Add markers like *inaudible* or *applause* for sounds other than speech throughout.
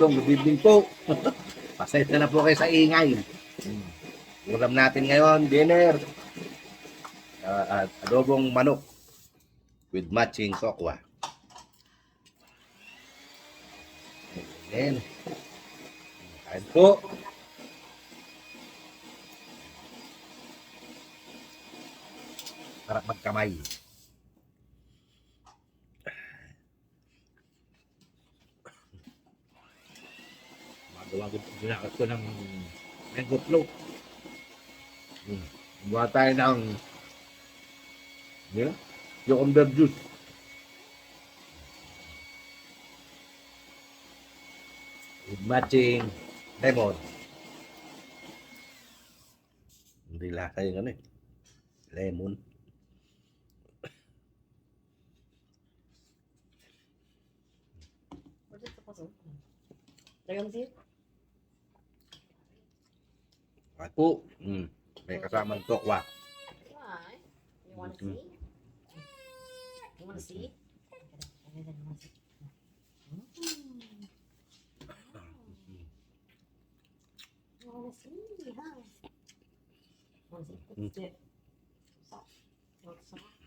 Dodong, good evening po. *laughs* Pasensya na po kayo sa ingay. Ulam natin ngayon, dinner. At adobong manok with matching sokwa. Ayan. Kain po. Sarap magkamay. Magawa ko ginakas ko ng mango float. Hmm. Gawa tayo ng yeah, cucumber juice. With matching lemon. Hindi lasa yung ano eh. Lemon. What's it supposed to open? Lagyan mo siya? Aku, hmm, may kasama ng tokwa. Why? You wanna see? You wanna see? You wanna see, huh? Wanna see? What's it? Soft. Soft. Soft.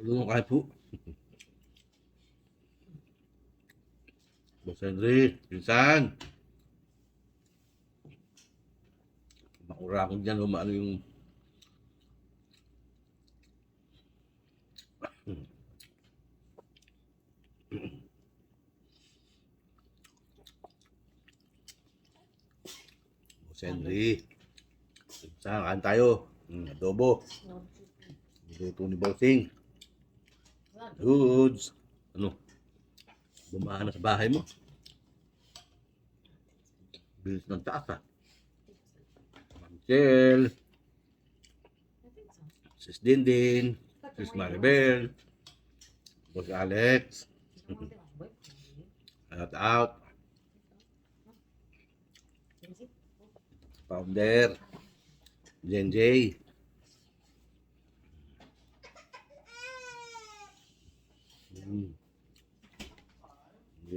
Lu kahit po. Bosan rin, pinsan. Makura ko dyan, umano yung... Boss Henry. Pinsan, kain tayo. Mm, adobo. No. Niluto ni Bossing. Goods. Ano? Bumahan na sa bahay mo. Bilis ng taas ah. So. Sis Dindin, Sis Maribel, Boss Alex, out out? Founder, Jen J. Hmm.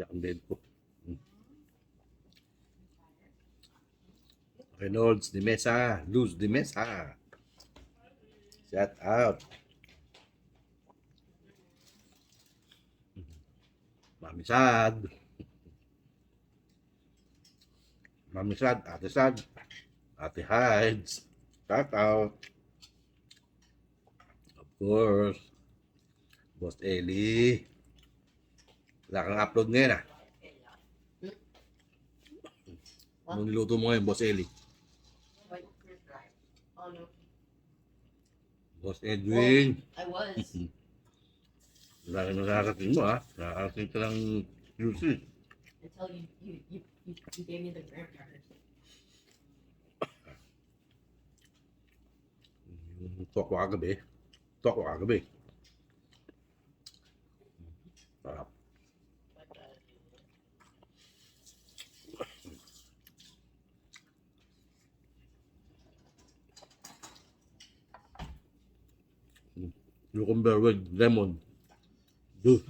Ang bed ko. Hmm. Reynolds de Mesa, Luz de Mesa. Shout out. Mami Sad. Mami Sad, Ate Sad, Ate Hides. Shout out. Of course. Boss Eli. Wala kang upload ngayon ah. Anong niluto mo ngayon, Boss Eli? Oh no. Boss Edwin. I was. *laughs* Wala kang nakarating mo ah. Nakarating ka lang juicy. Until you, you, you, you, you gave me the cracker. Yung toko kagabi. Toko kagabi. Sarap. But, uh, Cucumber with lemon. Juice.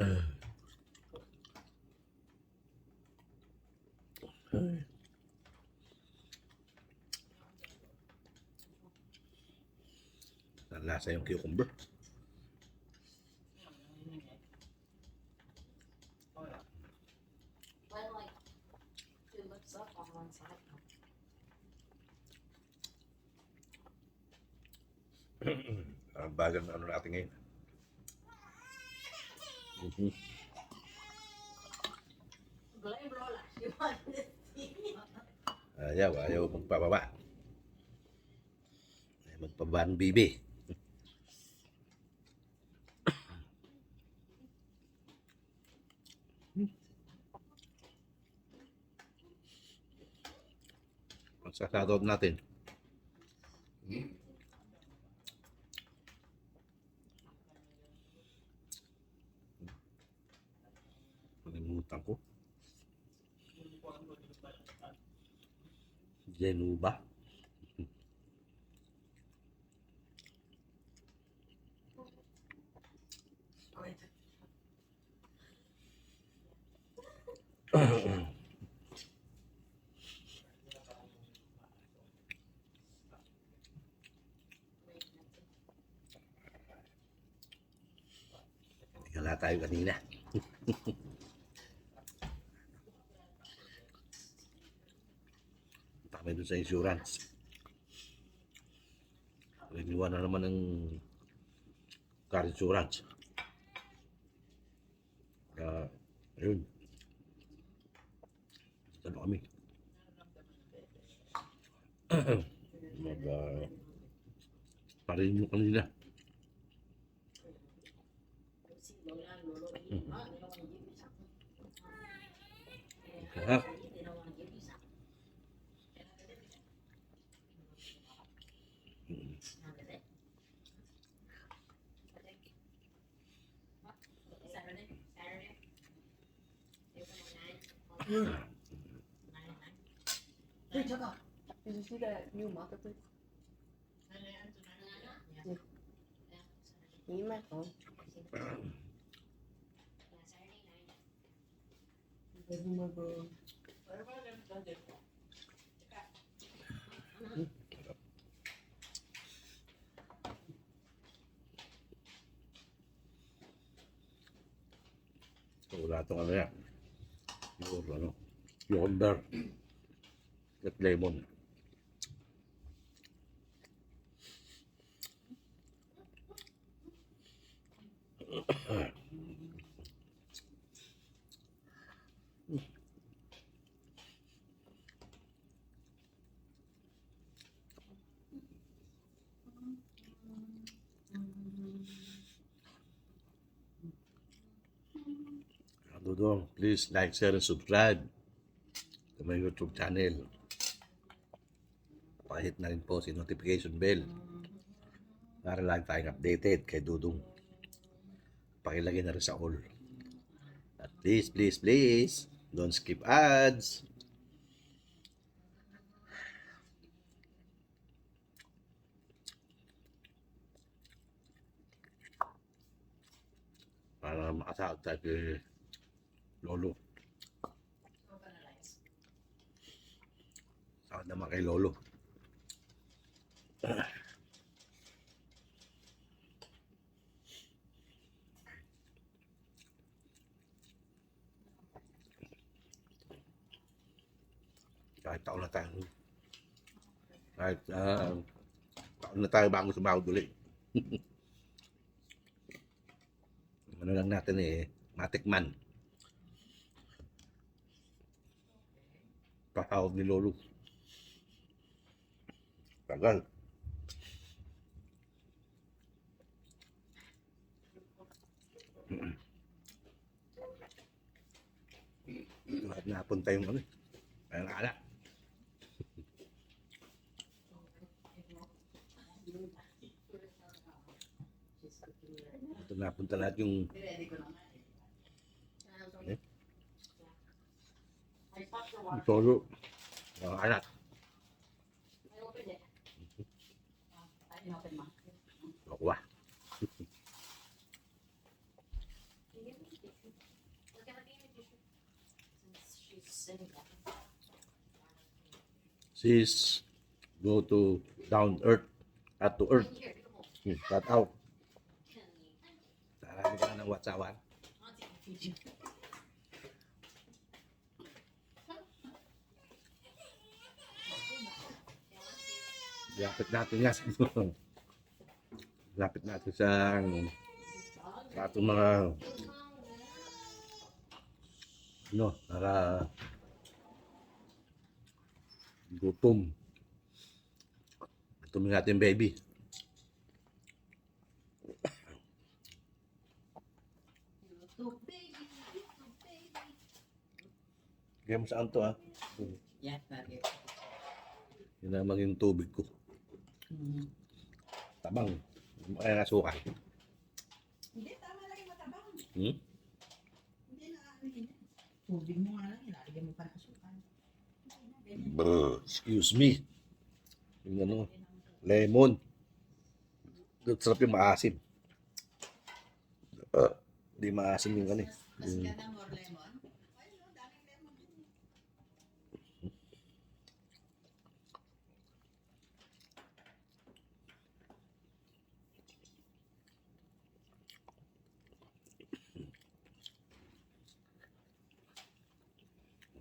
Ah. Ay. Ang lasa yung cucumber. Ayaw, ayaw magpababa. Ayaw magpaban bibi. Sasadot natin. Ko. Genuba. Wala tayo kanina. *laughs* Doon sa insurance. Renewal na naman ng car insurance. Kaya, ayun. Ano kami? *clears throat* Mag, uh, parin mo kanina. Ha? Hey, that new marketplace? Need my phone. Baby, my phone. Wala itong ano yan. Yung ano, yonder. At lemon. Dudong, please like, share, and subscribe to my YouTube channel. Pakihit na rin po si notification bell para lang tayong updated kay Dudong. Pakilagay na rin sa all. At please, please, please, don't skip ads. Para makasahag tayo kay Lolo. Saan naman kay Lolo? Kahit taon na tayo. Kahit ah, taon na tayo bago sumahod ulit. ano lang natin eh, matikman. Pasahod ni Lolo. Tagal. Lahat napunta yung ano. Kaya nakala. Ito napunta lahat yung yung solo. Mga anak. Wah. Sis, go to down earth. At to earth. Hmm, Cut out. Ng watsawan. Lapit natin yan. Lapit natin sa sa ating mga ano, para gutom. Gutom natin baby. Game saan to ah? Yan, lagi. Yun na maging tubig ko. Tabang. Kaya nasuka. Hindi, tama lang yung matabang. Hmm? Hindi na ano yun. Tubig mo nga lang, ilalagyan mo pa ng asukal. Brr, excuse me. Yung ano, lemon. Sarap yung maasim. Ah, Hindi maasim yung ano eh. Mas Yung- more lemon. Ay, no, daming lemon din.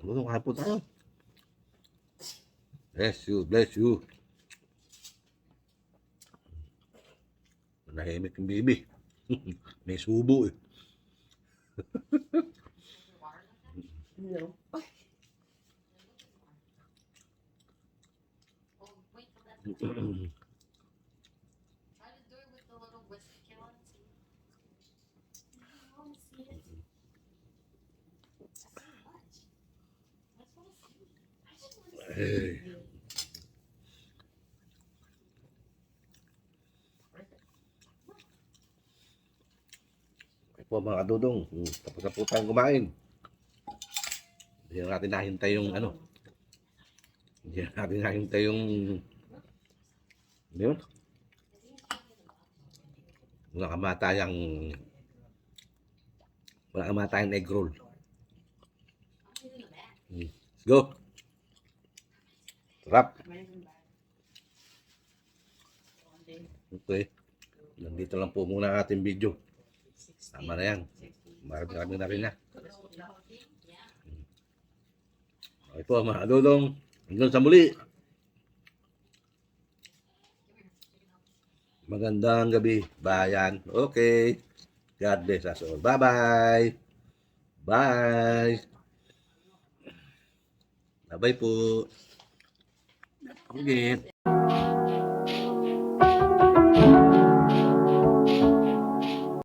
Ano nung hapon tayo? Bless you, bless you. Nahimik yung baby. *laughs* May subo eh. No. *clears throat* Hey. Po mga dudong, Hmm, tapos na po tayong kumain. Hindi na natin nahintay yung ano. Hindi na natin nahintay yung... Ano yun? Wala kamatayang... Wala kamatayang egg roll. Hmm. Let's go! Sarap! Okay. Nandito lang po muna ang ating video. Tama na yan. Marami kami na rin na. Okay po mga dudong. Hanggang sa muli. Magandang gabi, bayan. Okay. God bless us all. Bye-bye. Bye. Bye-bye po. Okay.